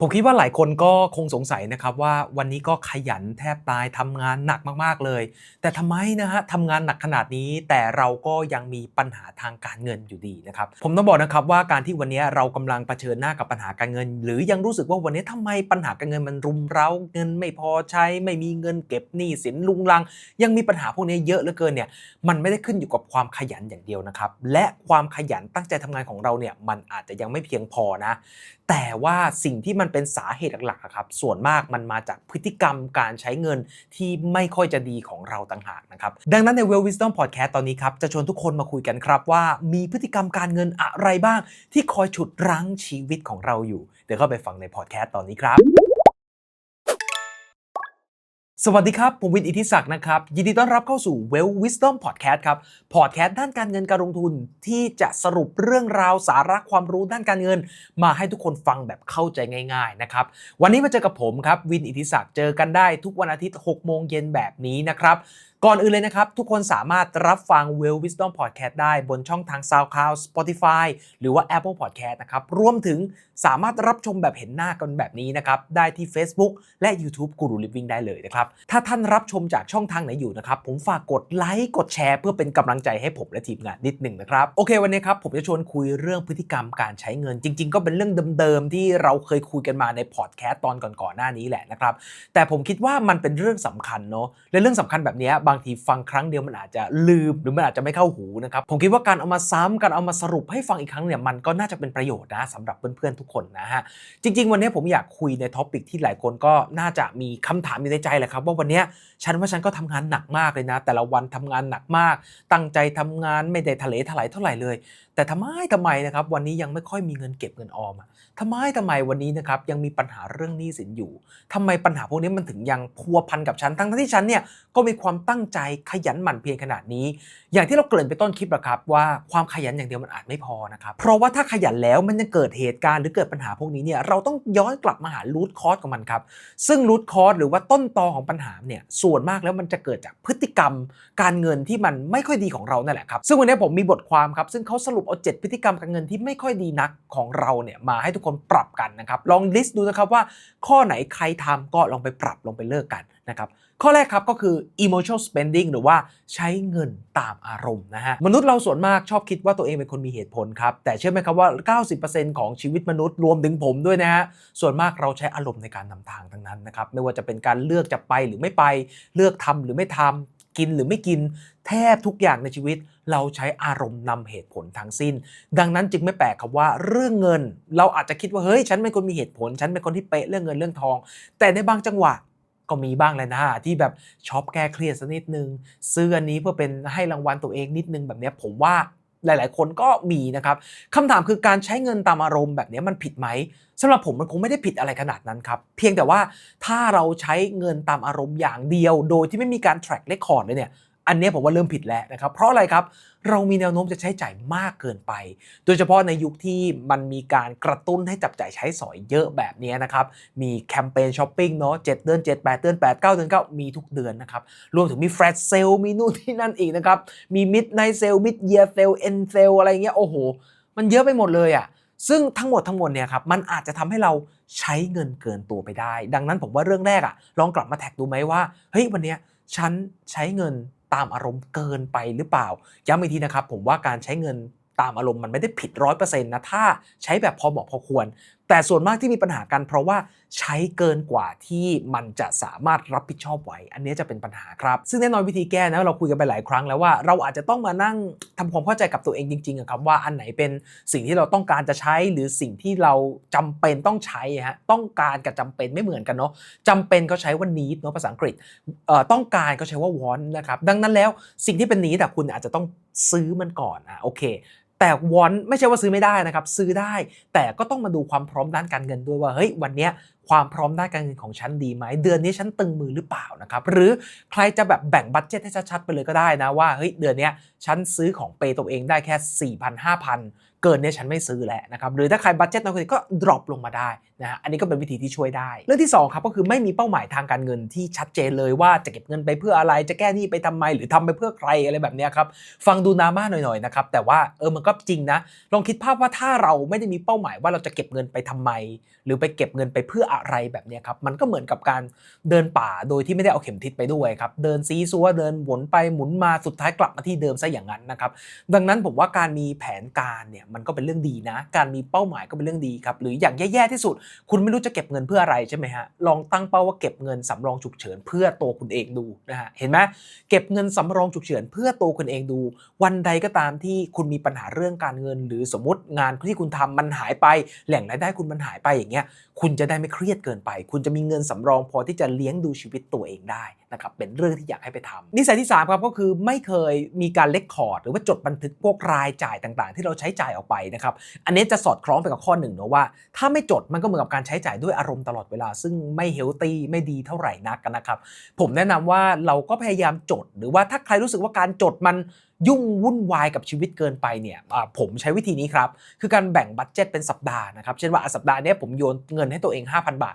ผมคิดว่าหลายคนก็คงสงสัยนะครับว่าวันนี้ก็ขยันแทบตายทำงานหนักมากๆเลย แต่ทำไมนะฮะทำงานหนักขนาดนี้ แต่เราก็ยังมีปัญหาทางการเงินอยู่ดีนะครับผมต้องบอกนะครับว่าการที่วันนี้เรากำลังเผชิญหน้ากับปัญหาการเงิน หรือยังรู้สึกว่าวันนี้ทำไมปัญหาการเงินมันรุมเร้าเงินไม่พอใช้ไม่มีเงินเก็บหนี้สินลุงลัง ยังมีปัญหาพวกนี้เยอะเหลือเกินเนี่ยมันไม่ได้ขึ้นอยู่กับความขยันอย่างเดียวนะครับและความขยันตั้งใจทำงานของเราเนี่ยมันอาจจะยังไม่เพียงพอนะแต่ว่าสิ่งที่มันเป็นสาเหตุหลักๆครับส่วนมากมันมาจากพฤติกรรมการใช้เงินที่ไม่ค่อยจะดีของเราต่างหากนะครับดังนั้นใน Well Wisdom Podcast ตอนนี้ครับจะชวนทุกคนมาคุยกันครับว่ามีพฤติกรรมการเงินอะไรบ้าง ที่คอยฉุดรั้งชีวิตของเราอยู่ เดี๋ยวเข้าไปฟังในพอดแคสต์ตอนนี้ครับ สวัสดีครับ ผมวินอิทธิศักดิ์นะครับ ยินดีต้อนรับเข้าสู่ Well Wisdom Podcast ครับ พอดแคสต์ด้านการเงินการลงทุนที่จะสรุปเรื่องราวสาระความรู้ด้านการเงิน มาให้ทุกคนฟังแบบเข้าใจง่าย ๆ นะครับ วันนี้มาเจอกับผมครับ วินอิทธิศักดิ์เจอกันได้ทุกวันอาทิตย์ 6 โมงเย็นแบบนี้นะครับก่อนอื่นเลยนะครับ ทุกคนสามารถรับฟัง Well Wisdom Podcast ได้บนช่องทาง SoundCloud Spotify หรือว่า Apple Podcast นะครับ รวมถึงสามารถรับชมแบบเห็นหน้ากันแบบนี้นะครับ ได้ที่ Facebook และ YouTube Guru Living ได้เลยนะครับ ถ้าท่านรับชมจากช่องทางไหนอยู่นะครับ ผมฝากกดไลค์กดแชร์เพื่อเป็นกำลังใจให้ผมและทีมงานนิดหนึ่งนะครับ โอเควันนี้ครับผมจะชวนคุยเรื่องพฤติกรรมการใช้เงิน จริง ๆ ก็เป็นเรื่องเดิมๆที่เราเคยคุยกันมาในพอดแคสต์ตอนก่อนๆหน้านี้แหละนะครับแต่ผมคิดว่ามันเป็นเรื่องสำคัญเนาะและเรื่องสำคัญแบบนี้บางทีฟังครั้งเดียวมันอาจจะลืมหรือมันอาจจะไม่เข้าหูนะครับผมคิดว่าการเอามาซ้ำการเอามาสรุปให้ฟังอีกครั้งเนี่ยมันก็น่าจะเป็นประโยชน์นะสำหรับเพื่อนๆทุกคนนะฮะจริง ๆ วันนี้ผมอยากคุยในท็อปิกที่หลายคนก็น่าจะมีคำถามอยู่ในใจแหละครับ ว่าวันนี้ฉันว่าฉันก็ทำงานหนักมากเลยนะ แต่ละวันทำงานหนักมาก ตั้งใจทำงานไม่ได้ทะเลทลายเท่าไหร่เลย แต่ทำไมทำไมนะครับวันนี้ยังไม่ค่อยมีเงินเก็บเงินออมอะทำไมทำไมวันนี้นะครับยังมีปัญหาเรื่องหนี้สินอยู่ทำไมปัญหาพวกนี้มันถึงยังพัวพันกับฉันทั้งที่ฉันเนี่ยก็มีความตั้งใจขยันหมั่นเพียรขนาดนี้ อย่างที่เราเกริ่นไปต้นคลิปอะครับว่าความขยันอย่างเดียวมันอาจไม่พอนะครับเพราะว่าถ้าขยันแล้วมันยังเกิดเหตุการณ์หรือเกิดปัญหาพวกนี้เนี่ยเราต้องย้อนกลับมาหารูทคอสของมันครับซึ่งรูทคอสหรือว่าต้นตอของปัญหาเนี่ยส่วนมากแล้วมันจะเกิดจากพฤติกรรม การเงินที่มันไม่ค่อยดีของเรานั่นแหละครับซึ่งวันนี้ผมมีบทความครับซึ่งเขาสรุปเอา7พฤติกรรมการเงินที่ไม่ค่อยดีนักของเราเนี่ยมาให้ทุกคนปรับกันนะครับ ลองลิสต์ดูนะครับว่าข้อไหนใครทำก็ลองไปปรับลองไปเลิกกันนะครับข้อแรกครับก็คือ emotional spending หรือว่าใช้เงินตามอารมณ์นะฮะ มนุษย์เราส่วนมากชอบคิดว่าตัวเองเป็นคนมีเหตุผลครับ แต่เชื่อไหมครับว่า 90%ของชีวิตมนุษย์รวมถึงผมด้วยนะฮะ ส่วนมากเราใช้อารมณ์ในการนำทางทั้งนั้นนะครับ ไม่ว่าจะเป็นการเลือกจะไปหรือไม่ไป เลือกทำหรือไม่ทำ กินหรือไม่กินแทบทุกอย่างในชีวิต เราใช้อารมณ์นำเหตุผลทั้งสิ้น ดังนั้นจึงไม่แปลกครับว่าเรื่องเงิน เราอาจจะคิดว่าเฮ้ยฉันเป็นคนมีเหตุผล ฉันเป็นคนที่เป๊ะเรื่องเงินเรื่องทอง แต่ในบางจังหวะก็มีบ้างเลยนะที่แบบช็อปแก้เครียดสักนิดนึงซื้ออันนี้เพื่อเป็นให้รางวัลตัวเองนิดนึงแบบเนี้ยผมว่า หลาย ๆ คนก็มีนะครับคำถามคือการใช้เงินตามอารมณ์แบบนี้มันผิดไหมสำหรับผมมันคงไม่ได้ผิดอะไรขนาดนั้นครับ เพียงแต่ว่าถ้าเราใช้เงินตามอารมณ์อย่างเดียว โดยที่ไม่มีการ track record เลยเนี่ย อันนี้ผมว่าเริ่มผิดแล้วนะครับ เพราะอะไรครับ เรามีแนวโน้มจะใช้จ่ายมากเกินไป โดยเฉพาะในยุคที่มันมีการกระตุ้นให้จับจ่ายใช้สอยเยอะแบบนี้นะครับ มีแคมเปญช้อปปิ้งเนาะ7เดือน7 8เดือน8 9เก้าเดือน9มีทุกเดือนนะครับ รวมถึงมีแฟลชเซลมีนู่นที่นั่นอีกนะครับ มีมิดไนเซลมิดเยียเซลเอ็นเซลอะไรเงี้ย โอ้โห มันเยอะไปหมดเลยอะ่ะซึ่งทั้งหมดทั้งมวลเนี่ยครับมันอาจจะทำให้เราใช้เงินเกินตัวไปได้ ดังนั้นผมว่าเรื่องแรกอะลองกลับมาแท็กดูไหมว่าเฮ้ยวันเนี้ยฉันใช้เงิน ตามอารมณ์เกินไปหรือเปล่า ย้ำอีกทีนะครับ ผมว่าการใช้เงินตามอารมณ์มันไม่ได้ผิดร้อยเปอร์เซ็นต์นะ ถ้าใช้แบบพอเหมาะพอควร แต่ส่วนมากที่มีปัญหากันเพราะว่าใช้เกินกว่าที่มันจะสามารถรับผิดชอบไหว อันนี้จะเป็นปัญหาครับ ซึ่งแน่นอนวิธีแก้นะเราคุยกันไปหลายครั้งแล้วว่าเราอาจจะต้องมานั่งทำความเข้าใจกับตัวเองจริงๆครับว่าอันไหนเป็นสิ่งที่เราต้องการจะใช้หรือสิ่งที่เราจำเป็นต้องใช้ฮะต้องการกับจำเป็นไม่เหมือนกันเนาะจำเป็นก็ใช้ว่า need เนาะภาษาอังกฤษต้องการก็ใช้ว่า want นะครับดังนั้นแล้วสิ่งที่เป็น need แต่คุณอาจจะต้องซื้อมันก่อนอะโอเค แต่วอนไม่ใช่ว่าซื้อไม่ได้นะครับ ซื้อได้แต่ก็ต้องมาดูความพร้อมด้านการเงินด้วยว่าเฮ้ยวันนี้ความพร้อมด้านการเงินของฉันดีไหมเดือนนี้ฉันตึงมือหรือเปล่านะครับหรือใครจะแบบแบ่งบัตเจ็ตให้ชัดๆไปเลยก็ได้นะว่าเฮ้ยเดือนนี้ฉันซื้อของเปย์ตัวเองได้แค่ 4 0 0 0 5,000 เกินเนี่ยฉันไม่ซื้อแหละนะครับหรือถ้าใครบัตเจ็ตน้อยกว่านี้ก็ drop ลงมาได้นะฮะอันนี้ก็เป็นวิธีที่ช่วยได้ เรื่องที่2ครับก็คือไม่มีเป้าหมายทางการเงินที่ชัดเจนเลยว่าจะเก็บเงินไปเพื่ออะไรจะแก้หนี้ไปทำไม หรือทำไปเพื่อใครอะไรแบบนี้ครับฟังดูนามาหน่อยๆนะครับแต่ว่าเออมันก็จริงนะลองคิดภาพว่าถ้าเราไม่ได้มีเป้าหมายว่าเราจะเก็บเงินไปทำไม หรือไปเก็บเงินไปเพื่ออะไรแบบนี้ครับมันก็เหมือนกับการเดินป่าโดยที่ไม่ได้เอาเข็มทิศไปด้วยครับเดินซีซัวเดินหมุนไปหมุนมาสุดท้ายกลับมาที่เดิมซะอย่างนั้นนะครับดังนั้นผมว่าการมีแผนการเนี่ยมันก็เป็นเรื่องดีนะ การมีเป้าหมายก็เป็นเรื่องดีครับหรืออย่างแย่ๆที่สุดคุณไม่รู้จะเก็บเงินเพื่ออะไรใช่ไหมฮะลองตั้งเป้าว่าเก็บเงินสำรองฉุกเฉินเพื่อตัวคุณเองดูนะฮะเห็นไหมเก็บเงินสำรองฉุกเฉินเพื่อตัวคุณเองดู วันใดก็ตามที่คุณมีปัญหาเรื่องการเงิน หรือสมมติงานที่คุณทำมันหายไป แหล่งรายได้คุณมันหายไปอย่างเงี้ยคุณจะได้ไม่เครียดเกินไป คุณจะมีเงินสำรองพอที่จะเลี้ยงดูชีวิตตัวเองได้นะครับเป็นเรื่องที่อยากให้ไปทำนิสัยที่3ครับก็คือไม่เคยมีการเลคคอร์ดหรือว่าจดบันทึกพวกรายจ่ายต่างๆ ที่เราใช้จ่ายออกไปนะครับอันนี้จะสอดคล้องไปกับข้อหนึ่งเนะว่า ถ้าไม่จดมันก็เหมือนกับการใช้จ่ายด้วยอารมณ์ตลอดเวลา ซึ่งไม่เฮลตี้ไม่ดีเท่าไหร่นักนะครับ ผมแนะนำว่าเราก็พยายามจด หรือว่าถ้าใครรู้สึกว่าการจดมันยุ่งวุ่นวายกับชีวิตเกินไปเนี่ยผมใช้วิธีนี้ครับ คือการแบ่งบัตเจ็ตเป็นสัปดาห์นะครับ เช่นว่าสัปดาห์นี้ผมโยนเงินให้ตัวเอง 5,000 บาท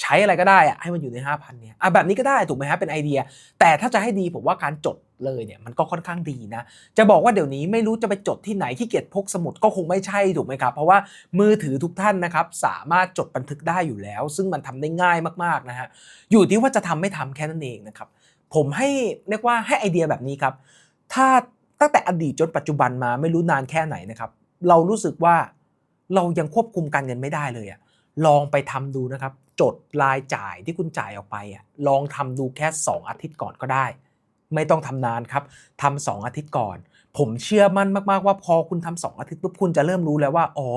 ใช้อะไรก็ได้อะให้มันอยู่ใน 5,000เนี่ยอะแบบนี้ก็ได้ถูกไหมฮะเป็นไอเดีย แต่ถ้าจะให้ดีผมว่าการจดเลยเนี่ยมันก็ค่อนข้างดีนะ จะบอกว่าเดี๋ยวนี้ไม่รู้จะไปจดที่ไหนขี้เกียจพกสมุดก็คงไม่ใช่ถูกไหมครับ เพราะว่ามือถือทุกท่านนะครับสามารถจดบันทึกได้อยู่แล้ว ซึ่งมันทำได้ง่ายมากๆนะฮะอยู่ที่ว่าจะทำไม่ทำแค่นั้นเองนะครับผมให้เรียกว่าให้ไอเดียแบบนี้ครับ ถ้าตั้งแต่อดีตจนปัจจุบันมาไม่รู้นานแค่ไหนนะครับ เรารู้สึกว่าเรายังควบคุมการเงินไม่ได้เลยอะลองไปทำดูนะครับ จดรายจ่ายที่คุณจ่ายออกไปอะลองทำดูแค่ 2 อาทิตย์ก่อนก็ได้ ไม่ต้องทำนานครับทำสองอาทิตย์ก่อน ผมเชื่อมั่นมากๆว่าพอคุณทำสองอาทิตย์ปุ๊บคุณจะเริ่มรู้แล้วว่าอ๋อ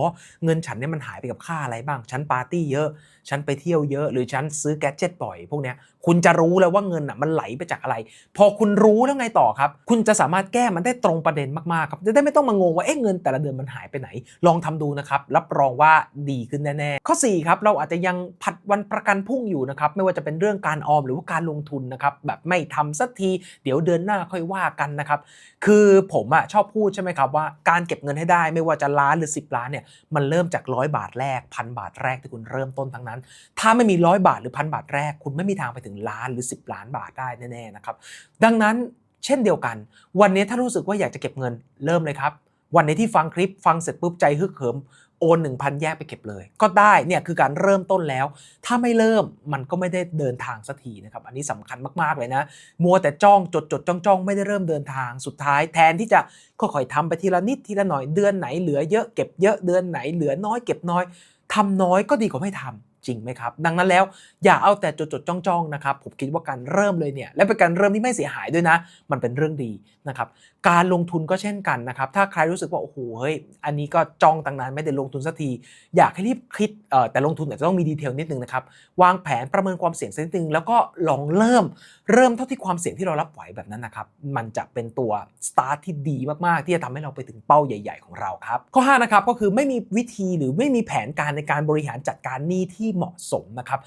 เงินฉันเนี่ยมันหายไปกับค่าอะไรบ้าง ฉันปาร์ตี้เยอะ ฉันไปเที่ยวเยอะ หรือฉันซื้อแกดเจิตบ่อย พวกเนี้ยคุณจะรู้แล้วว่าเงินอะมันไหลไปจากอะไร พอคุณรู้แล้วไงต่อครับ คุณจะสามารถแก้มันได้ตรงประเด็นมากๆครับจะได้ไม่ต้องมางงว่าเอ๊ะเงินแต่ละเดือนมันหายไปไหน ลองทำดูนะครับรับรองว่าดีขึ้นแน่ๆข้อ4ครับเราอาจจะยังผัดวันประกันพรุ่งอยู่นะครับไม่ว่าจะเป็นเรื่องการออมหรือว่าการลงทุนนะครับแบบไม่ทำสักทีเดี๋ยวเดือนหน้าค่อยว่ากันนะครับคือผมอะชอบพูดใช่ไหมครับว่าการเก็บเงินให้ได้ไม่ว่าจะล้านหรือ 10 ล้านเนี่ยมันเริ่มจากร้อยบาทแรกพันบาทแรกที่คุณเริ่มต้นทั้งนั้น ถ้าไม่มีร้อยบาทหรือพันบาทแรก คุณไม่มีทางไปถึงล้านหรือ 10 ล้านบาทได้แน่ๆนะครับดังนั้นเช่นเดียวกัน วันนี้ถ้ารู้สึกว่าอยากจะเก็บเงินเริ่มเลยครับ วันนี้ที่ฟังคลิปฟังเสร็จปุ๊บใจฮึกเหิม โอน1,000 แยกไปเก็บเลย ก็ได้เนี่ยคือการเริ่มต้นแล้ว ถ้าไม่เริ่มมันก็ไม่ได้เดินทางสักทีนะครับ อันนี้สำคัญมากๆเลยนะ มัวแต่จ้องจดจดจ้องจ้องไม่ได้เริ่มเดินทางสุดท้าย แทนที่จะค่อยๆทำไปทีละนิดทีละหน่อยเดือนไหนเหลือเยอะเก็บเยอะเดือนไหนเหลือน้อยเก็บน้อยทำน้อยก็ดีกว่าไม่ทำ จริงไหมครับ ดังนั้นแล้วอย่าเอาแต่จดจดจ้องจ้องนะครับ ผมคิดว่าการเริ่มเลยเนี่ย และเป็นการเริ่มที่ไม่เสียหายด้วยนะ มันเป็นเรื่องดีนะครับ การลงทุนก็เช่นกันนะครับ ถ้าใครรู้สึกว่าโอ้โหเฮ้ยอันนี้ก็จ้องตั้งนานไม่ได้ลงทุนสักที อยากให้รีบคิดเอ่อแต่ลงทุนอาจจะต้องมีดีเทลนิดนึงนะครับ วางแผนประเมินความเสี่ยงสักนิดนึงแล้วก็ลองเริ่ม เริ่มเท่าที่ความเสี่ยงที่เรารับไหวแบบนั้นนะครับ มันจะเป็นตัวสตาร์ทที่ดีมาก ๆ ที่จะทำให้เราไปถึงเป้าใหญ่ ๆ ของเราครับ ข้อ5นะครับก็คือไม่มีวิธีหรือไม่มีแผนการในการบริหารจัดการหนี้ที่เหมาะสมนะครับ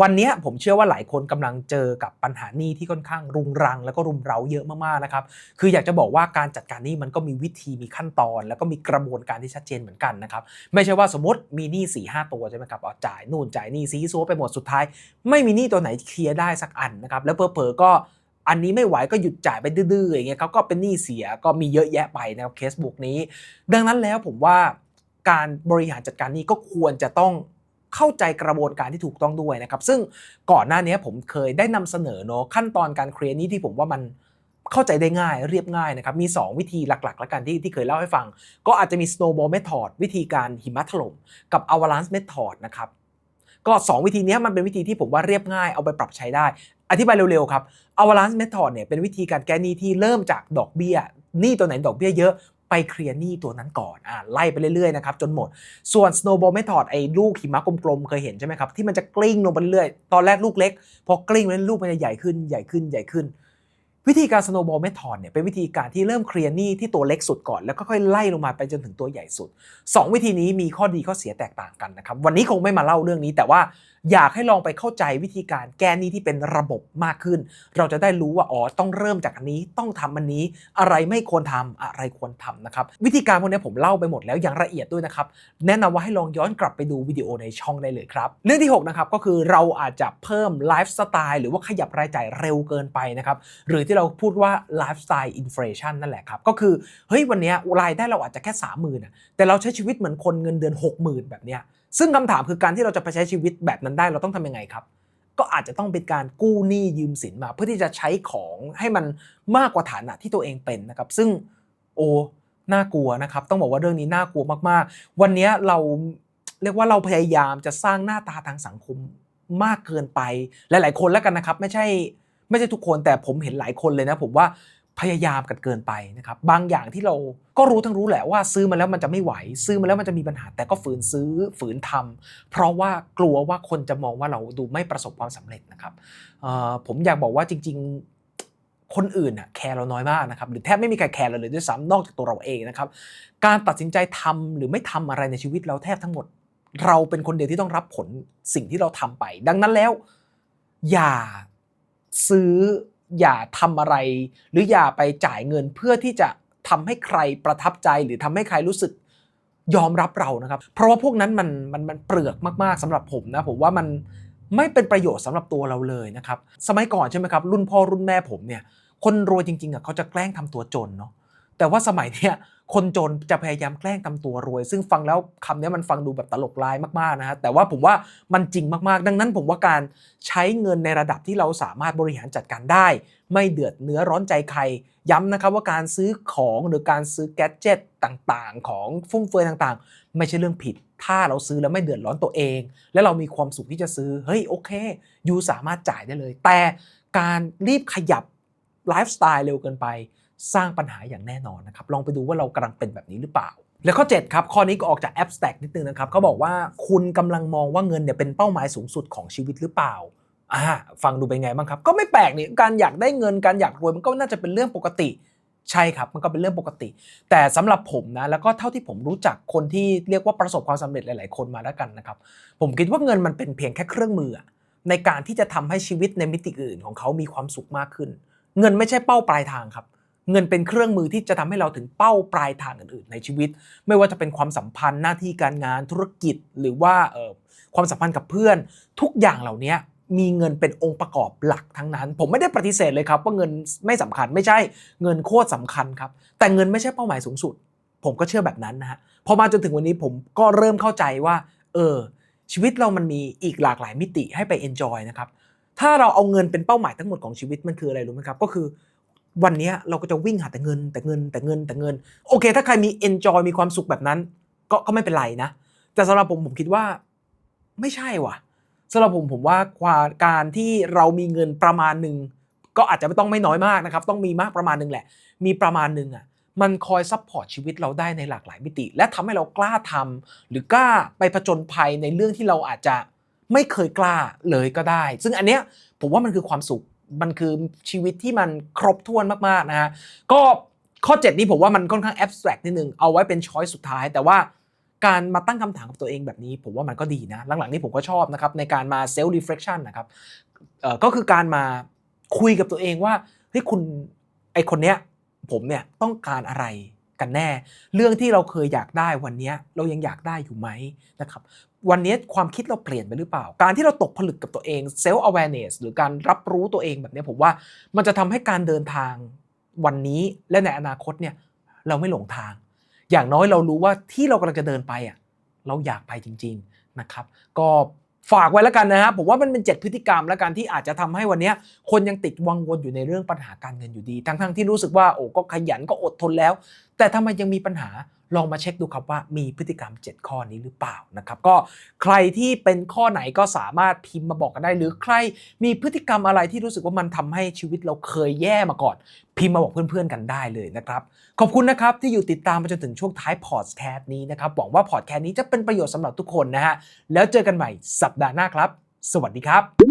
วันนี้ผมเชื่อว่าหลายคนกำลังเจอกับปัญหาหนี้ที่ค่อนข้างรุงรัง แล้วก็รุมเร้าเยอะมากๆนะครับคืออยากจะบอกว่าการจัดการหนี้มันก็มีวิธีมีขั้นตอน แล้วก็มีกระบวนการที่ชัดเจนเหมือนกันนะครับไม่ใช่ว่าสมมติมีหนี้4ี่ห้าตัวใช่ไหมครับเอาจ่ายนู่นจ่ายนี่ซีซัวไปหมดสุดท้าย ไม่มีหนี้ตัวไหนเคลียร์ได้สักอันนะครับแล้วเผลอก็อันนี้ไม่ไหวก็หยุดจ่ายไปดื้อๆอย่างเงี้ยเขาก็เป็นหนี้เสียก็มีเยอะแยะไปนะครับเคสบุกนี้ ดังนั้นแล้วผมว่าการบริหารจัดการนี้ก็ควรจะต้องเข้าใจกระบวนการที่ถูกต้องด้วยนะครับ ซึ่งก่อนหน้านี้ผมเคยได้นำเสนอเนาะขั้นตอนการเคลียร์นี้ที่ผมว่ามันเข้าใจได้ง่ายเรียบง่ายนะครับ มี 2 วิธีหลักๆ แล้วกันที่ที่เคยเล่าให้ฟัง ก็อาจจะมี snowball method วิธีการหิมะถล่มกับ avalanche method นะครับก็ 2 วิธีนี้มันเป็นวิธีที่ผมว่าเรียบง่ายเอาไปปรับใช้ได้ อธิบายเร็วๆครับ avalanche method เนี่ยเป็นวิธีการแก้หนี้ที่เริ่มจากดอกเบี้ยหนี้ตัวไหนดอกเบี้ยเยอะไปเคลียร์หนี้ตัวนั้นก่อนอ่าไล่ไปเรื่อยๆนะครับจนหมด ส่วน snowball method ไอ้ลูกหิมะกลมๆ เคยเห็นใช่ไหมครับ ที่มันจะกลิ้งลงไปเรื่อยๆตอนแรกลูกเล็ก พอกลิ้งไปลูกมันจะใหญ่ขึ้นใหญ่ขึ้นใหญ่ขึ้น วิธีการ snowball method เนี่ยเป็นวิธีการที่เริ่มเคลียร์หนี้ที่ตัวเล็กสุดก่อน แล้วก็ค่อยไล่ลงมาไปจนถึงตัวใหญ่สุด 2 วิธีนี้มีข้อดีข้อเสียแตกต่างกันนะครับวันนี้คงไม่มาเล่าเรื่องนี้ แต่ว่าอยากให้ลองไปเข้าใจวิธีการแก้หนี้ที่เป็นระบบมากขึ้น เราจะได้รู้ว่าอ๋อต้องเริ่มจากอันนี้ต้องทำอันนี้ อะไรไม่ควรทำอะไรควรทำนะครับวิธีการพวกนี้ผมเล่าไปหมดแล้วอย่างละเอียดด้วยนะครับแนะนำว่าให้ลองย้อนกลับไปดูวิดีโอในช่องได้เลยครับเรื่องที่6นะครับก็คือเราอาจจะเพิ่มไลฟ์สไตล์หรือว่าขยับรายจ่ายเร็วเกินไปนะครับหรือที่เราพูดว่าไลฟ์สไตล์อินฟลชันนั่นแหละครับ ก็คือ เฮ้ย วันนี้รายได้เราอาจจะแค่30,000นแต่เราใช้ชีวิตเหมือนคนเงินเดือน60,000แบบเนี้ยซึ่งคำถามคือการที่เราจะไปใช้ชีวิตแบบนั้นได้เราต้องทำยังไงครับ ก็อาจจะต้องเป็นการกู้หนี้ยืมสินมา เพื่อที่จะใช้ของให้มันมากกว่าฐานะที่ตัวเองเป็นนะครับ ซึ่งโอ้น่ากลัวนะครับ ต้องบอกว่าเรื่องนี้น่ากลัวมากๆ วันนี้เราเรียกว่าเราพยายามจะสร้างหน้าตาทางสังคมมากเกินไป หลาย ๆ คนแล้วกันนะครับ ไม่ใช่ ไม่ใช่ทุกคนแต่ผมเห็นหลายคนเลยนะ ผมว่าพยายามกันเกินไปนะครับบางอย่างที่เราก็รู้ทั้งรู้แหละว่าซื้อมาแล้วมันจะไม่ไหว ซื้อมาแล้วมันจะมีปัญหา แต่ก็ฝืนซื้อฝืนทำเพราะว่ากลัวว่าคนจะมองว่าเราดูไม่ประสบความสำเร็จนะครับผมอยากบอกว่าจริง ๆคนอื่นน่ะแคร์เราน้อยมากนะครับหรือแทบไม่มีใครแคร์เราเลยด้วยซ้ำนอกจากตัวเราเองนะครับการตัดสินใจทำหรือไม่ทำอะไรในชีวิตเราแทบทั้งหมด เราเป็นคนเดียวที่ต้องรับผลสิ่งที่เราทำไป ดังนั้นแล้ว อย่า ซื้ออย่าทำอะไร หรืออย่าไปจ่ายเงินเพื่อที่จะทำให้ใครประทับใจหรือทำให้ใครรู้สึกยอมรับเรานะครับ เพราะว่าพวกนั้นมันมันมันเปลือกมากๆสำหรับผมนะผมว่ามันไม่เป็นประโยชน์สำหรับตัวเราเลยนะครับ สมัยก่อนใช่ไหมครับ รุ่นพ่อรุ่นแม่ผมเนี่ย คนรวยจริงๆอะเขาจะแกล้งทำตัวจนเนาะแต่ว่าสมัยเนี้ย คนจนจะพยายามแกล้งทำตัวรวย ซึ่งฟังแล้วคำนี้มันฟังดูแบบตลกร้ายมากๆนะฮะแต่ว่าผมว่ามันจริงมากๆ ดังนั้นผมว่าการใช้เงินในระดับที่เราสามารถบริหารจัดการได้ ไม่เดือดเนื้อร้อนใจใคร ย้ำนะครับว่าการซื้อของหรือการซื้อแกดเจิตต่างๆ ของฟุ่มเฟือยต่างๆ ไม่ใช่เรื่องผิด ถ้าเราซื้อแล้วไม่เดือดร้อนตัวเอง และเรามีความสุขที่จะซื้อเฮ้ยโอเคยูสามารถจ่ายได้เลย แต่การรีบขยับไลฟ์สไตล์เร็วเกินไป สร้างปัญหาอย่างแน่นอนนะครับลองไปดูว่าเรากำลังเป็นแบบนี้หรือเปล่า แล้วข้อ 7 ครับ ข้อนี้ก็ออกจากแอปสแต็กนิดนึงนะครับเขาบอกว่าคุณกำลังมองว่าเงินเนี่ยเป็นเป้าหมายสูงสุดของชีวิตหรือเปล่าอ่าฟังดูเป็นไงบ้างครับ ก็ไม่แปลกนี่การอยากได้เงินการอยากรวยมันก็น่าจะเป็นเรื่องปกติใช่ครับ มันก็เป็นเรื่องปกติ แต่สำหรับผมนะแล้วก็เท่าที่ผมรู้จักคนที่เรียกว่าประสบความสำเร็จหลาย ๆ คนมาแล้วกันนะครับผมคิดว่าเงินมันเป็นเพียงแค่เครื่องมือ ในการที่จะทำให้ชีวิตในมิติอื่นของเขามีความสุขมากขึ้น เงินไม่ใช่เป้าปลายทางครับ เงินเป็นเครื่องมือที่จะทำให้เราถึงเป้าปลายทางอื่นๆ ในชีวิต ไม่ว่าจะเป็นความสัมพันธ์หน้าที่การงานธุรกิจ หรือว่าเอ่อความสัมพันธ์กับเพื่อน ทุกอย่างเหล่านี้มีเงินเป็นองค์ประกอบหลักทั้งนั้น ผมไม่ได้ปฏิเสธเลยครับ ว่าเงินไม่สำคัญไม่ใช่เงินโคตรสำคัญครับ แต่เงินไม่ใช่เป้าหมายสูงสุด ผมก็เชื่อแบบนั้นนะฮะพอมาจนถึงวันนี้ผมก็เริ่มเข้าใจว่า เออ ชีวิตเรามันมีอีกหลากหลายมิติให้ไป enjoy นะครับถ้าเราเอาเงินเป็นเป้าหมายทั้งหมดของชีวิตมันคืออะไรรู้ไหมครับ ก็คือ วันนี้เราก็จะวิ่งหาแต่เงินแต่เงินแต่เงินแต่เงิน โอเค ถ้าใครมี enjoy มีความสุขแบบนั้น ก็ก็ไม่เป็นไรนะ แต่สำหรับผมผมคิดว่าไม่ใช่ว่ะสำหรับผมผมว่าความการที่เรามีเงินประมาณหนึ่งก็อาจจะไม่ต้องไม่น้อยมากนะครับ ต้องมีมากประมาณหนึ่งแหละ มีประมาณหนึ่งอะมันคอยซัพพอร์ตชีวิตเราได้ในหลากหลายมิติ และทำให้เรากล้าทำหรือกล้าไปผจญภัยในเรื่องที่เราอาจจะไม่เคยกล้าเลยก็ได้ ซึ่งอันเนี้ยผมว่ามันคือความสุข มันคือชีวิตที่มันครบถ้วนมากๆนะฮะก็ข้อ 7 นี้ผมว่ามันค่อนข้างแอบสแตรกนิดนึง เอาไว้เป็นช้อยสุดท้าย แต่ว่าการมาตั้งคำถามกับตัวเองแบบนี้ ผมว่ามันก็ดีนะ หลังๆนี้ผมก็ชอบนะครับ ในการมาเซลล์รีเฟ c ชันนะครับก็คือการมาคุยกับตัวเองว่าเฮ้ยคุณไอคนเนี้ยผมเนี่ยต้องการอะไร กันแน่ เรื่องที่เราเคยอยากได้วันนี้เรายังอยากได้อยู่ไหมนะครับวันนี้ความคิดเราเปลี่ยนไปหรือเปล่า การที่เราตกผลึกกับตัวเองเซลล์ awareness หรือการรับรู้ตัวเองแบบนี้ผมว่ามันจะทำให้การเดินทางวันนี้และในอนาคตเนี่ยเราไม่หลงทาง อย่างน้อยเรารู้ว่าที่เรากำลังจะเดินไปอะเราอยากไปจริง ๆนะครับ ก็ ฝากไว้แล้วกันนะฮะผมว่ามันเป็น7พฤติกรรมแล้วกันที่อาจจะทำให้วันนี้คนยังติดวังวนอยู่ในเรื่องปัญหาการเงินอยู่ดี ทั้งๆที่รู้สึกว่าโอ้ก็ขยันก็อดทนแล้ว แต่ทำไมยังมีปัญหา ลองมาเช็คดูครับว่ามีพฤติกรรม 7 ข้อนี้หรือเปล่านะครับก็ใครที่เป็นข้อไหนก็สามารถพิมพ์มาบอกกันได้ หรือใครมีพฤติกรรมอะไรที่รู้สึกว่ามันทำให้ชีวิตเราเคยแย่มาก่อน พิมพ์มาบอกเพื่อนๆกันได้เลยนะครับขอบคุณนะครับที่อยู่ติดตามมาจนถึงช่วงท้ายพอดแคสต์นี้นะครับหวังว่าพอดแคสต์นี้จะเป็นประโยชน์สำหรับทุกคนนะฮะแล้วเจอกันใหม่สัปดาห์หน้าครับ สวัสดีครับ